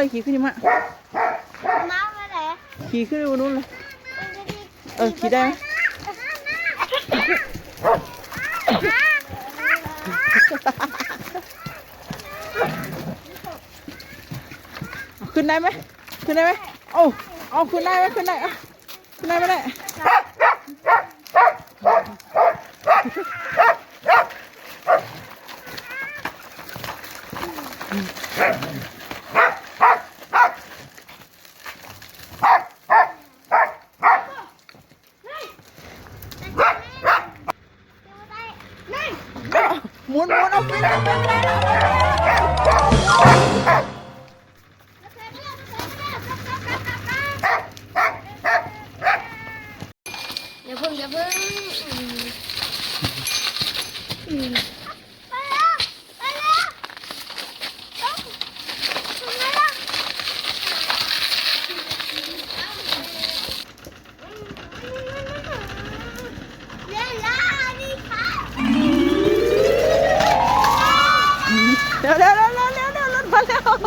เลยขี่ขึ้นหิมะม้าไปไหนขี่ขึ้นไปบนนู้นเลย เออขี่ได้ไหมเอาขึ้นได้ไหมขึ้นได้ไหมเอาเอาขึ้นได้ไหมขึ้นได้เอาขึ้นได้ไม่ได้ เร็วเร็วเร็วเร็วเร็วเร็วรถมาแล้ว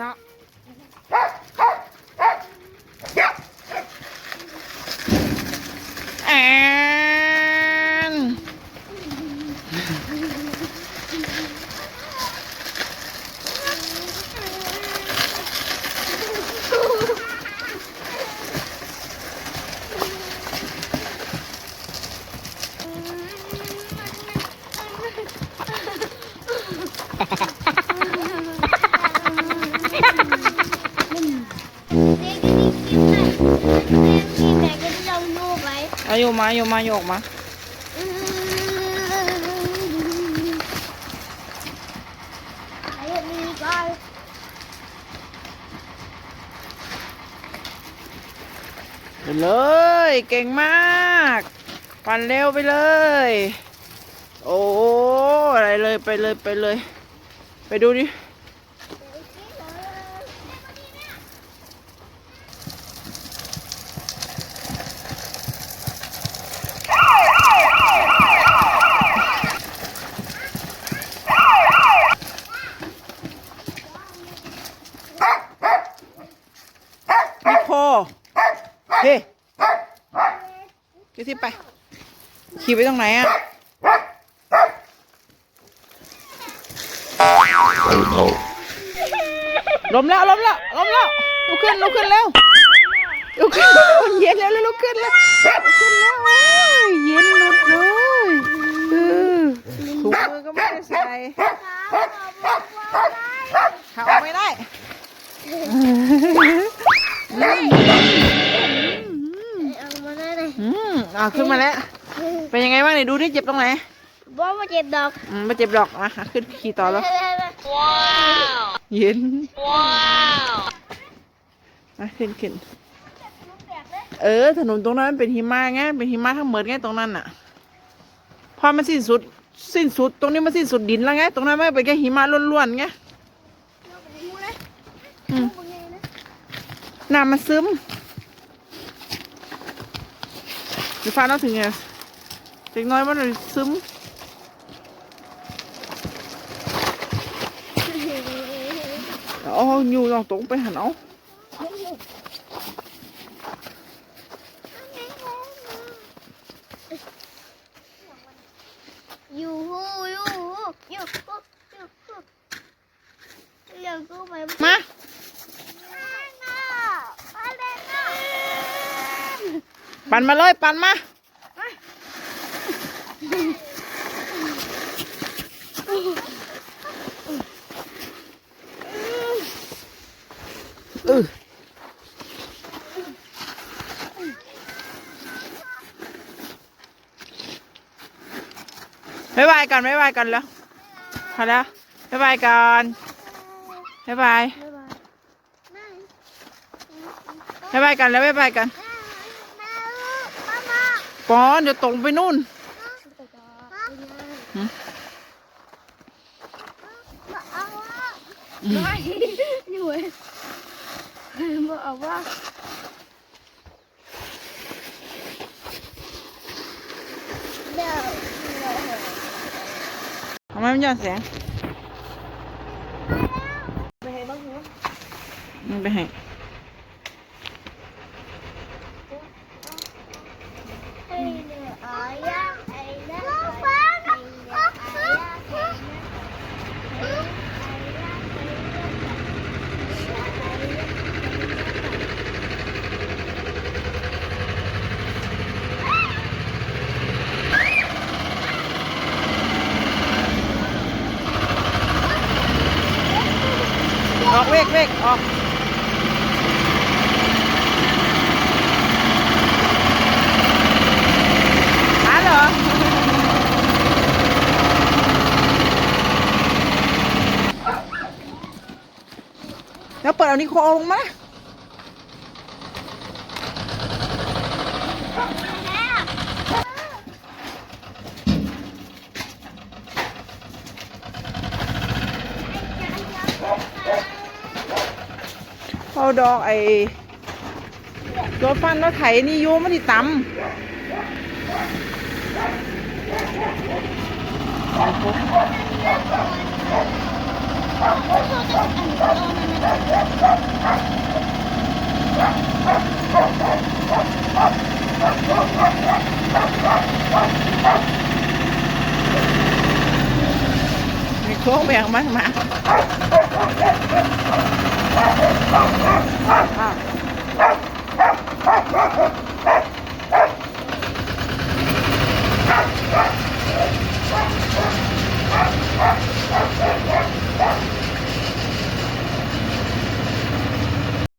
นะแอน เอาโยมาโยมาโยออกมาไปเลย เก่งมาก ปั่นเร็วไปเลย โอ้อะไรเลยไปเลยไปเลย ไปดูดินิโคเฮ้ยที่ไป ขี่ไปตรงไหนอะ ล้มแล้วล้มแล้วล้มแล้วลุกขึ้นลุกขึ้นแล้วลุกขึ้นมันเย็นแล้วลุกขึ้นแล้วลุกขึ้นแล้วโอ้ยเย็นหลุดเลยเออถุงมือก็ไม่ได้ใส่เขาไม่ได้อืมอ่าขึ้นมาแล้ว เป็นยังไงบ้างเนี่ยดูที่เจ็บตรงไหนบ่มาเจ็บดอกอืมไม่เจ็บหรอกมาขึ้นขี่ต่อแล้ว เย็นว้าวมาขึ้นขึ้นเออ ถนนตรงนั้นมันเป็นหิมะไงเป็นหิมะทั้งหมดไงตรงนั้นน่ะ พอมันสิ้นสุด สิ้นสุด ตรงนี้มันสิ้นสุดดินแล้วไง ตรงนั้นไม่เป็นแค่หิมะล้วนๆไงอืมน้ำมันซึมเดี๋ยวฟ้าเราถึงไงเด็กน้อยมันเลยซึม เอาอยู่ลองตรงไปหันเอาอยู่หูอยู่หูอยู่หูอยู่หูอยากกูไปมาปั่นมาเลยปั่นมา เออ บ๊ายบายกันบ๊ายบายกันแล้วพอแล้วบ๊ายบายกันบ๊ายบายบ๊ายบายกันแล้วบ๊ายบายกันปอนเดี๋ยวตรงไปนู่นไม่อยู่เว้ยบอกว่าเดี๋ยว ทำไมมันย้อนแสง ไปให้บ้างหัว มันไปให้ ไอ้เนื้ออายะไอ้เนื้ออายะไอ้เนื้ออายะไอ้เนื้ออายะ ออก เวกเวกออกหาเหรอแล้วเปิดเอานี้โคลงมา เอาดอกไอ้ตัวฟันตัวไถนี่โยูมันที่ตำ โค้งแบกมามาอ้าว